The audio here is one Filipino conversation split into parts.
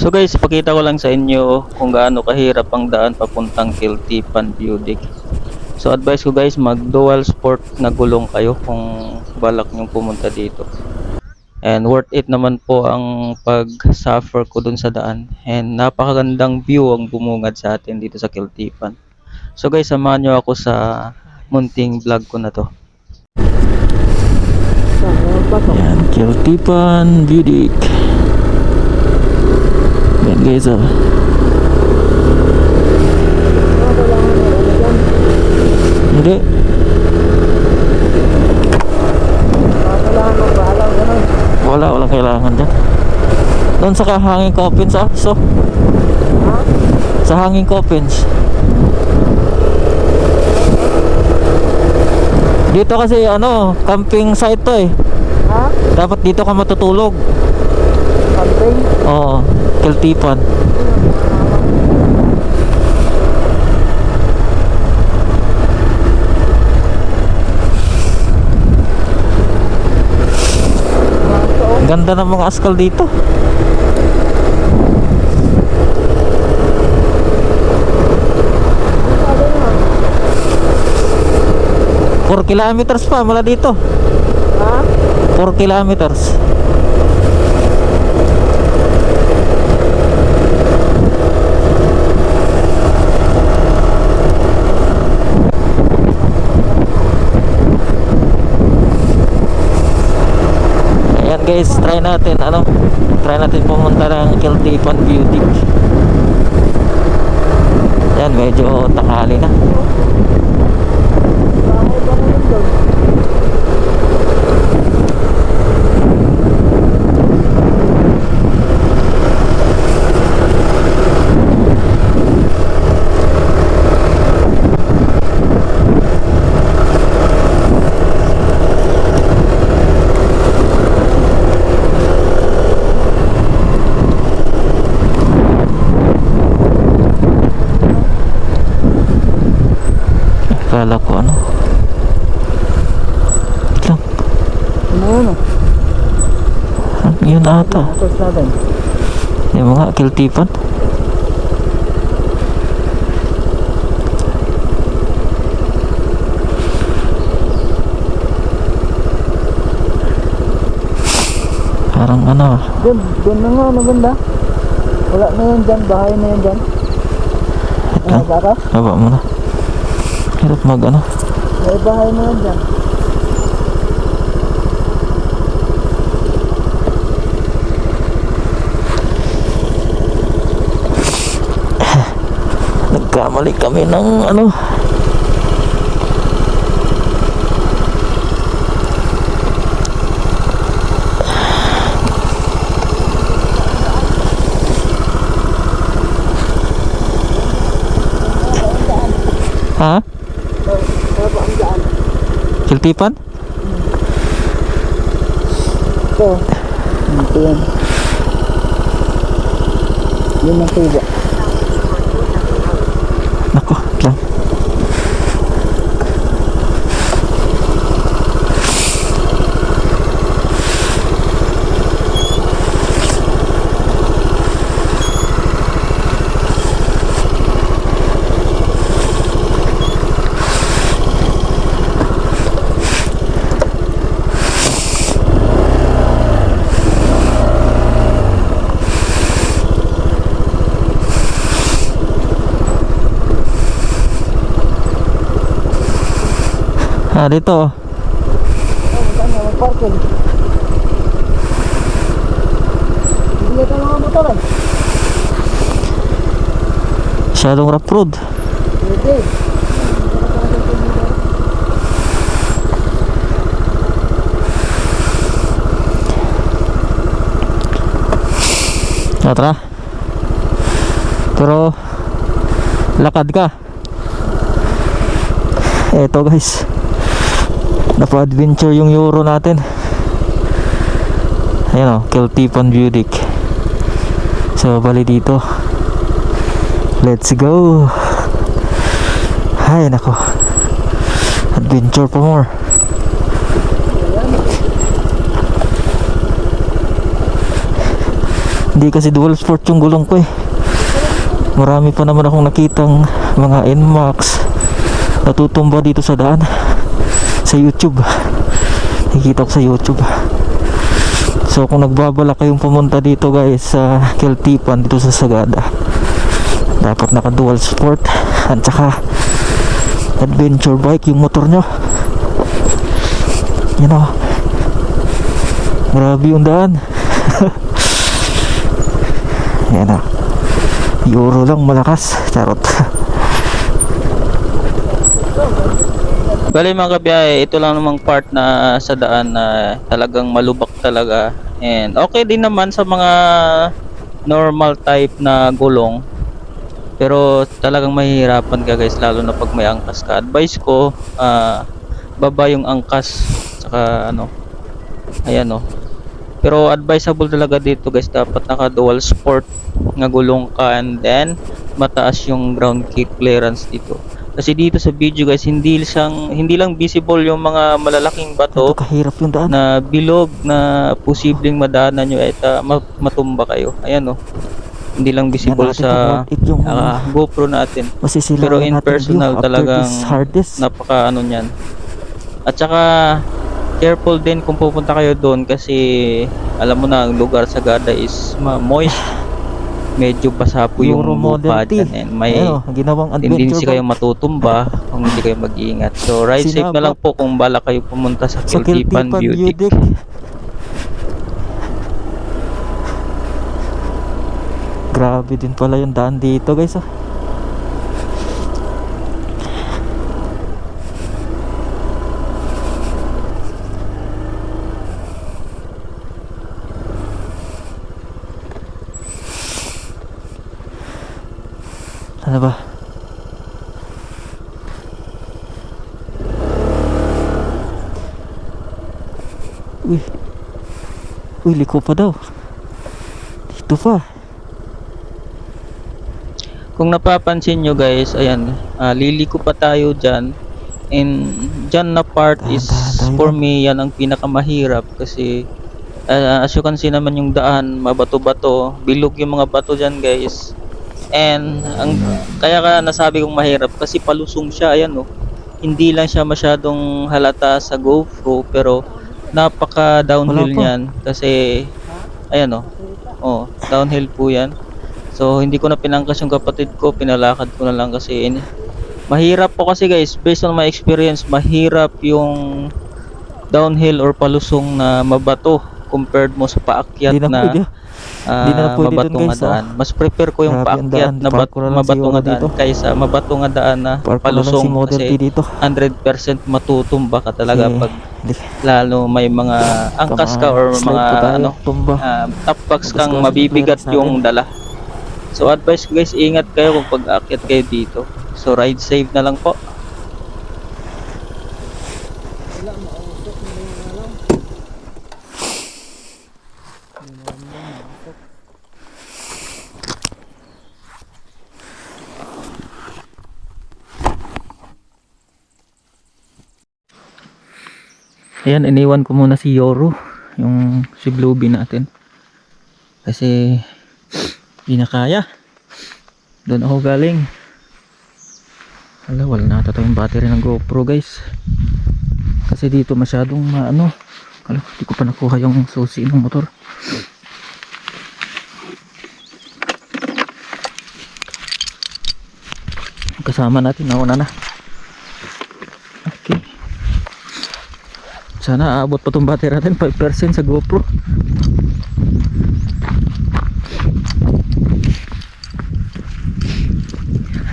So guys, pakita ko lang sa inyo kung gaano kahirap ang daan papuntang Kiltipan Budik. So advice ko guys, mag dual sport na gulong kayo kung balak nyong pumunta dito. And worth it naman po ang pag-suffer ko dun sa daan. And napakagandang view ang bumungad sa atin dito sa Kiltipan. So guys, samahan nyo ako sa munting vlog ko na to. Yan, Kiltipan Budik. Guys oh. Hindi. Wala, walang kailangan dyan. Doon sa hanging coffins ah. So, sa hanging coffins. Dito kasi ano, camping site to eh. Ha? Dapat dito ka matutulog. Camping? Oo, kiltipan. Ang Ganda ng mga askal dito. Four kilometers pa mula dito. Ha? 4 kilometers. Ayan guys, try natin ano, try natin pumunta ng Kiltipan Beauty. Yan, medyo tanghali na. Bakit ba naman doon? Kala ko ano. Wait lang. Ano ano? Ah, Yun ata. Tapos natin. Yung mga kiltipan. Parang ano, Doon, doon na nga, maganda. Wala na yan dyan, bahay na yan dyan. Ano, baba mo na. Hirap mag ano. May bahay na yan dyan. Nagkamali kami ng ano. Ha? Kiltipan? Ito. Ito yan. Yun ang tuba. Nako, wait lang. Ah, dito. oh. Oh, saan nga, mag-parking. Hindi ka mga motor eh. Masyadong rough road. Ah, tara. Pero lakad ka. Eto guys. Napa-adventure yung Euro natin. Ayan o, Kiltipan Budik. So, bali dito. Let's go. Ay, nako. Adventure pa more. Hindi kasi dual sport yung gulong ko eh. Marami pa naman akong nakitang mga NMAX natutumba dito sa daan sa YouTube. Nakikita ko sa YouTube. So kung nagbabala kayong pumunta dito guys sa Keltipan dito sa Sagada dapat naka dual sport at saka adventure bike yung motor nyo. You know? Grabe yung daan. Yan na. Euro lang malakas. Charot Bali mga kabiyahe, ito lang namang part na sa daan na talagang malubak talaga. And okay din naman sa mga normal type na gulong. Pero talagang mahihirapan ka guys lalo na pag may angkas ka. Advice ko, ah, baba yung angkas. Saka ano, ayan oh. Pero advisable talaga dito guys, dapat naka dual sport nga gulong ka and then mataas yung ground kick clearance dito. Kasi dito sa video guys, hindi siyang hindi lang visible yung mga malalaking ito bato kahirap yung daan na bilog na posibleng madaanan nyo at ma- matumba kayo. Ayan oh. Hindi lang visible sa yung ah, GoPro natin. pero in personal talagang Napaka ano niyan. At saka careful din kung pupunta kayo doon kasi alam mo na ang lugar sa Gada is ma- moist. Medyo basa po yung Euro lupa Model T dyan and may Ayun, oh, ginawang tendency adventure kayong bike matutumba kung hindi kayo mag-iingat. So ride safe na lang po kung bala kayo pumunta sa sa Kiltipan Kiltipan Beauty. Beauty grabe din pala yung daan dito guys ah. Ano ba? Uy. Uy, liko pa daw. Dito pa. Kung napapansin nyo guys, ayan, ah, liliko pa tayo dyan. And dyan na part is for me yan ang pinakamahirap kasi ah, as you can see naman yung daan, mabato-bato, bilog yung mga bato dyan guys. And ang kaya ka nasabi kong mahirap kasi palusong siya, ayan oh. Hindi lang siya masyadong halata sa GoPro pero napaka downhill niyan kasi ayan oh. Oh, downhill po 'yan. So hindi ko na pinangkas yung kapatid ko, pinalakad ko na lang kasi in- mahirap po kasi guys, based on my experience, mahirap yung downhill or palusong na mabato compared mo sa paakyat na na, ah, Hindi na pwede dun, mabato nga guys, ah. daan. Mas prefer ko yung Grabe ang paakyat daan. na bat- ko na lang mabato siguro nga daan dito. kaysa mabato nga daan na Park ko na lang palusong si Model T kasi dito. 100% matutumba ka talaga Kasi, pag di- lalo may mga angkas ka or slide mga po tayo, ano tumba. uh, top box Tapos kang mabibigat clearance yung dala. So advice ko guys, ingat kayo kung pag-aakyat kayo dito. So ride safe na lang po. Ayan, iniwan ko muna si Yoro, yung si Bluebee natin. Kasi hindi na. Doon ako galing. Hala, wala na ata tayong battery ng GoPro guys. Kasi dito masyadong maano. Hala, hindi ko pa nakuha yung susi ng motor. Kasama natin, nauna na. Okay. Sana aabot pa tong battery natin 5% sa GoPro.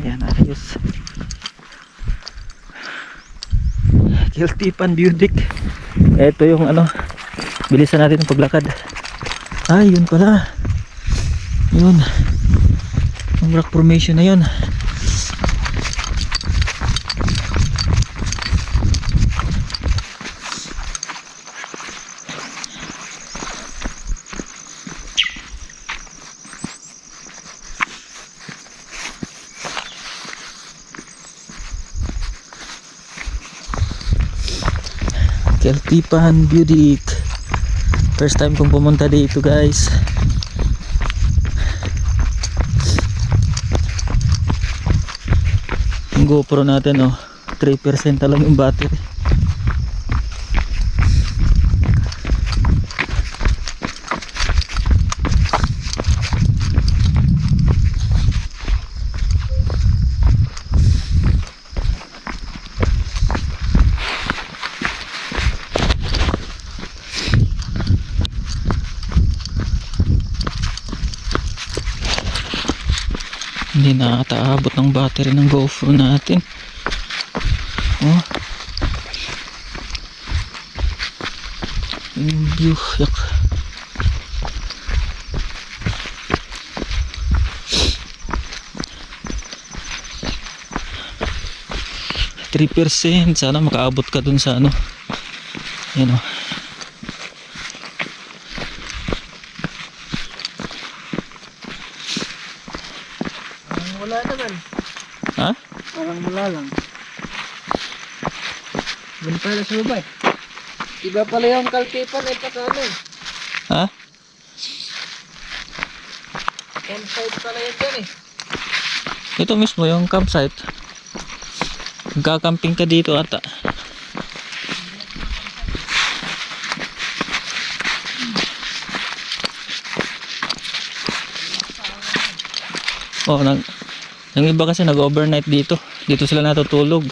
Ayan, ayos. Guilty pan Budic. Ito yung ano, bilisan natin ang paglakad. Ay, yun pala. Yun. Ang rock formation na yun. Kalpipan Budik. First time kong pumunta dito guys. Yung GoPro natin oh. 3% lang yung battery. Hindi nakataabot ng battery ng GoPro natin. Oh. Yung view. Yak. Three percent. Sana makaabot ka dun sa ano. Yan oh. Parang wala naman. Ha? Parang wala lang. Doon pala sa baba eh. Iba pala yung kaltipan eh pata ano eh. Ha? Campsite pala yun dyan eh. Ito mismo yung campsite. Magkakamping ka dito ata. Oh, nang yung iba kasi nag-overnight dito. Dito sila natutulog.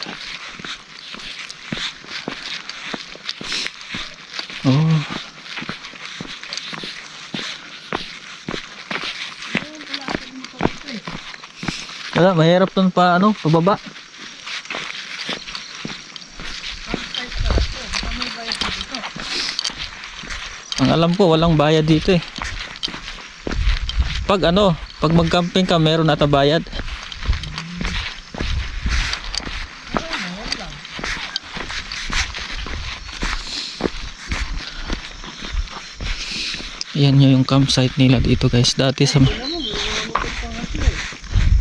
Oh. Wala, mahirap dun pa ano, pababa. Ang alam ko, walang bayad dito eh. Pag ano, pag mag-camping ka, meron ata bayad. Yan yung campsite nila dito guys. Dati sa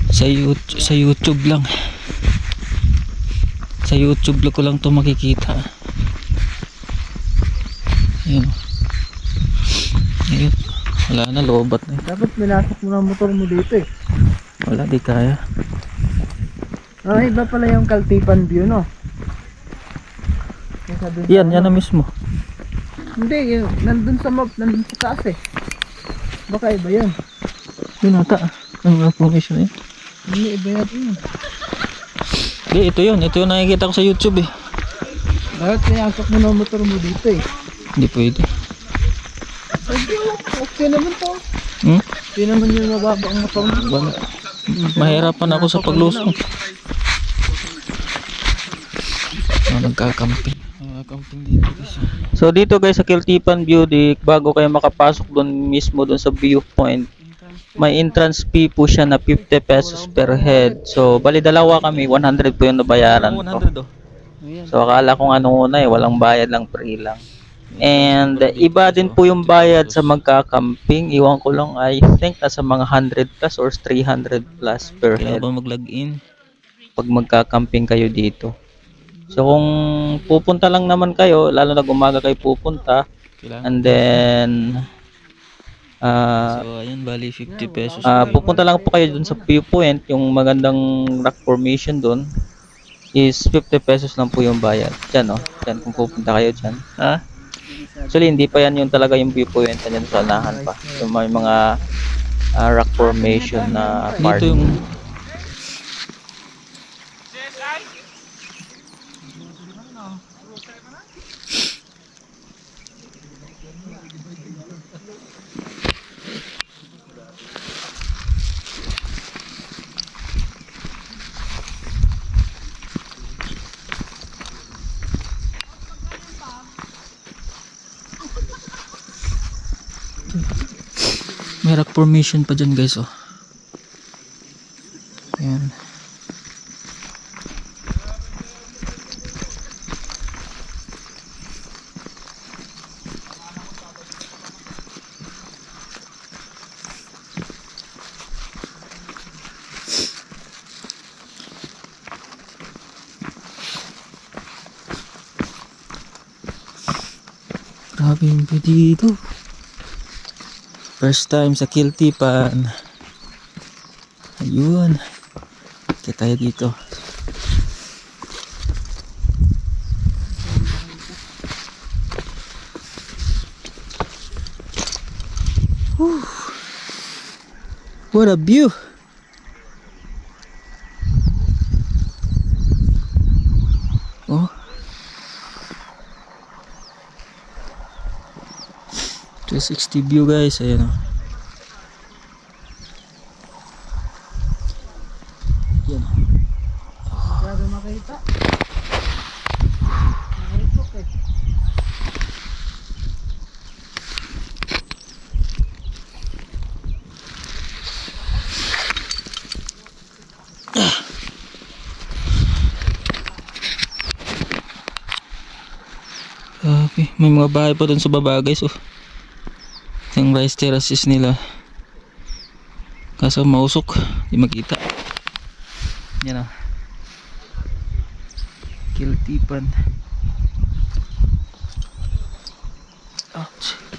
sa YouTube, sa YouTube lang. Sa YouTube lang ko lang to makikita. Ayun. Ayun. Wala na, lobat na. Dapat minasok mo na motor mo dito eh. Wala, di kaya. Ah, iba pala yung kaltipan view no. Yan, yan ano. na mismo. Hindi, yung, nandun sa map, nandun sa taas eh. Baka iba yun. Yun ata. Ang information na yun. Hindi, iba yun. yun. Di, ito yun. Ito yung nakikita ko sa YouTube eh. Dapat minasok mo na ang motor mo dito eh. Hindi pwede. Hindi, okay naman to. Hmm? Hindi naman yung mababa ang motor mo. Wala. Mahirapan ako sa paglusong. Oh, nagkakamping. Dito. So dito guys sa Kiltipan View, di, bago kayo makapasok doon mismo doon sa viewpoint, may entrance fee po siya na 50 pesos per head. So bali dalawa kami, 100 po yung nabayaran ko. oh. So akala ko ano una eh, walang bayad lang free lang. And iba din po yung bayad sa magkakamping. Iwan ko lang, I think nasa mga 100 plus or 300 plus per head Kailangan ba mag-login? pag magkakamping kayo dito. So kung pupunta lang naman kayo, lalo na umaga kayo pupunta, Kailangan. and then ah So, ayun, bali 50 pesos. ah, pupunta lang po kayo dun sa viewpoint, yung magandang rock formation dun is 50 pesos lang po yung bayad. Diyan, no? Diyan, kung pupunta kayo dyan. Ha? Actually, hindi pa yan yung talaga yung viewpoint. Yan sa unahan pa. Yung may mga ah, rock formation na part. Dito yung may rock formation pa dyan guys oh. Ayan. Grabe yung dito. First time sa Kiltipan. Ayun. Kita tayo dito. Whew. What a view! 360 view guys, ayan oh. Yan. Grabe makita. Nakaitok eh. Okay, may mga bahay pa dun sa baba guys oh. Yung rice terraces nila. Kaso mausok, di makita. Yan oh. Kiltipan. Ouch.